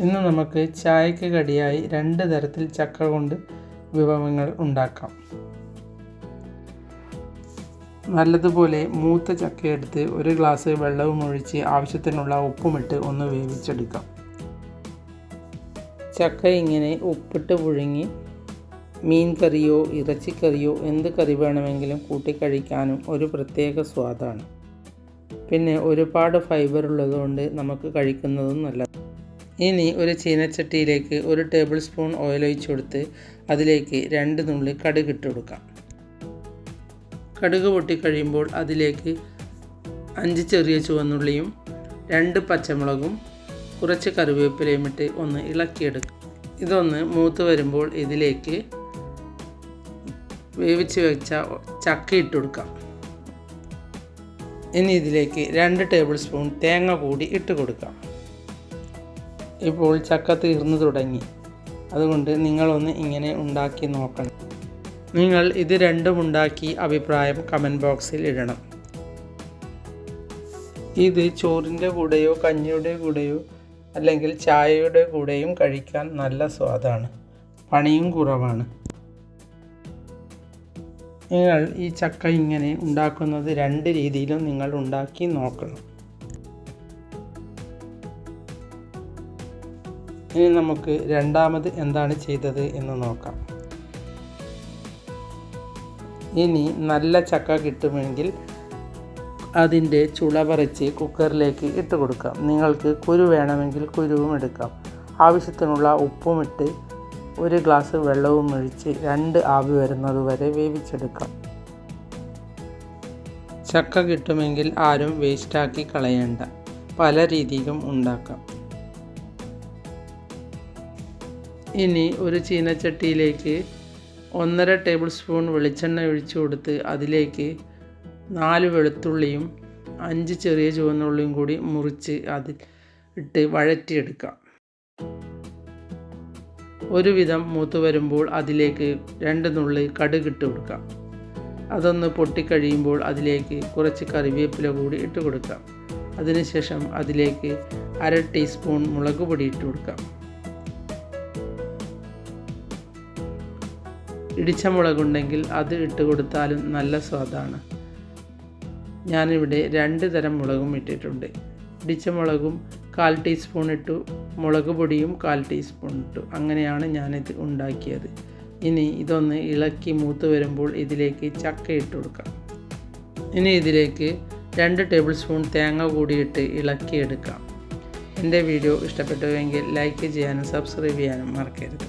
ഇന്ന് നമുക്ക് ചായക്ക് കടിയായി രണ്ട് തരത്തിൽ ചക്ക കൊണ്ട് വിഭവങ്ങൾ ഉണ്ടാക്കാം. നല്ലതുപോലെ മൂത്ത ചക്കയെടുത്ത് ഒരു ഗ്ലാസ് വെള്ളവും ഒഴിച്ച് ആവശ്യത്തിനുള്ള ഉപ്പുമിട്ട് ഒന്ന് വേവിച്ചെടുക്കാം. ചക്ക ഇങ്ങനെ ഉപ്പിട്ട് പുഴുങ്ങി മീൻ കറിയോ ഇറച്ചിക്കറിയോ എന്ത് കറി വേണമെങ്കിലും കൂട്ടി കഴിക്കാനും ഒരു പ്രത്യേക സ്വാദാണ്. പിന്നെ ഒരുപാട് ഫൈബർ ഉള്ളതുകൊണ്ട് നമുക്ക് കഴിക്കുന്നതും നല്ലത്. ഇനി ഒരു ചീനച്ചട്ടിയിലേക്ക് ഒരു ടേബിൾ സ്പൂൺ ഓയിൽ ഒഴിച്ച് അതിലേക്ക് രണ്ട് നുള്ളി കടുക് ഇട്ട് കൊടുക്കാം. കടുക് പൊട്ടിക്കഴിയുമ്പോൾ അതിലേക്ക് അഞ്ച് ചെറിയ ചുവന്നുള്ളിയും രണ്ട് പച്ചമുളകും കുറച്ച് കറിവേപ്പിലയും ഇട്ട് ഒന്ന് ഇളക്കിയെടുക്കും. ഇതൊന്ന് മൂത്ത് വരുമ്പോൾ ഇതിലേക്ക് വേവിച്ച് വെച്ച ചക്ക ഇട്ട് കൊടുക്കാം. ഇനി ഇതിലേക്ക് രണ്ട് ടേബിൾ സ്പൂൺ തേങ്ങ കൂടി ഇട്ട് കൊടുക്കാം. ഇപ്പോൾ ചക്ക തീർന്നു തുടങ്ങി. അതുകൊണ്ട് നിങ്ങളൊന്ന് ഇങ്ങനെ ഉണ്ടാക്കി നോക്കണം. നിങ്ങൾ ഇത് രണ്ടും ഉണ്ടാക്കി അഭിപ്രായം കമന്റ് ബോക്സിൽ ഇടണം. ഇത് ചോറിന്റെ കൂടെയോ കഞ്ഞിയുടെ കൂടെയോ അല്ലെങ്കിൽ ചായയുടെ കൂടെയും കഴിക്കാൻ നല്ല സ്വാദാണ്. പണിയും കുറവാണ്. നിങ്ങൾ ഈ ചക്ക ഇങ്ങനെ ഉണ്ടാക്കുന്നത് രണ്ട് രീതിയിലും നിങ്ങൾ ഉണ്ടാക്കി നോക്കണം. ഇനി നമുക്ക് രണ്ടാമത് എന്താണ് ചെയ്തത് എന്ന് നോക്കാം. ഇനി നല്ല ചക്ക കിട്ടുമെങ്കിൽ അതിന്റെ ചുള പറിച്ച് കുക്കറിലേക്ക് ഇട്ട് കൊടുക്കാം. നിങ്ങൾക്ക് കുരു വേണമെങ്കിൽ കുരുവും എടുക്കാം. ആവശ്യത്തിനുള്ള ഉപ്പും ഇട്ട് ഒരു ഗ്ലാസ് വെള്ളവും ഒഴിച്ച് രണ്ട് ആവി വരുന്നത് വരെ വേവിച്ചെടുക്കാം. ചക്ക കിട്ടുമെങ്കിൽ ആരും വേസ്റ്റാക്കി കളയേണ്ട. പല രീതിയിലും ഉണ്ടാക്കാം. ഇനി ഒരു ചീനച്ചട്ടിയിലേക്ക് ഒന്നര ടേബിൾ സ്പൂൺ വെളിച്ചെണ്ണ ഒഴിച്ചു കൊടുത്ത് അതിലേക്ക് നാല് വെളുത്തുള്ളിയും അഞ്ച് ചെറിയ ചുവന്നുള്ളിയും കൂടി മുറിച്ച് അതിൽ ഇട്ട് വഴറ്റിയെടുക്കാം. ഒരുവിധം മൂത്ത് വരുമ്പോൾ അതിലേക്ക് രണ്ട് നുള്ളി കടുക് ഇട്ട് കൊടുക്കാം. അതൊന്ന് പൊട്ടിക്കഴിയുമ്പോൾ അതിലേക്ക് കുറച്ച് കറിവേപ്പില കൂടി ഇട്ട് കൊടുക്കാം. അതിനുശേഷം അതിലേക്ക് അര ടീസ്പൂൺ മുളക് പൊടി ഇട്ട് കൊടുക്കാം. ഇടിച്ച മുളകുണ്ടെങ്കിൽ അത് ഇട്ട് കൊടുത്താലും നല്ല സ്വാദാണ്. ഞാനിവിടെ രണ്ട് തരം മുളകും ഇട്ടിട്ടുണ്ട്. ഇടിച്ച മുളകും കാൽ ടീസ്പൂൺ ഇട്ടു മുളക് പൊടിയും കാൽ ടീസ്പൂൺ ഇട്ടു. അങ്ങനെയാണ് ഞാനിത് ഉണ്ടാക്കിയത്. ഇനി ഇതൊന്ന് ഇളക്കി മൂത്ത് വരുമ്പോൾ ഇതിലേക്ക് ചക്ക ഇട്ട് കൊടുക്കാം. ഇനി ഇതിലേക്ക് രണ്ട് ടേബിൾ സ്പൂൺ തേങ്ങ കൂടിയിട്ട് ഇളക്കിയെടുക്കാം. എന്റെ വീഡിയോ ഇഷ്ടപ്പെട്ടുവെങ്കിൽ ലൈക്ക് ചെയ്യാനും സബ്സ്ക്രൈബ് ചെയ്യാനും മറക്കരുത്.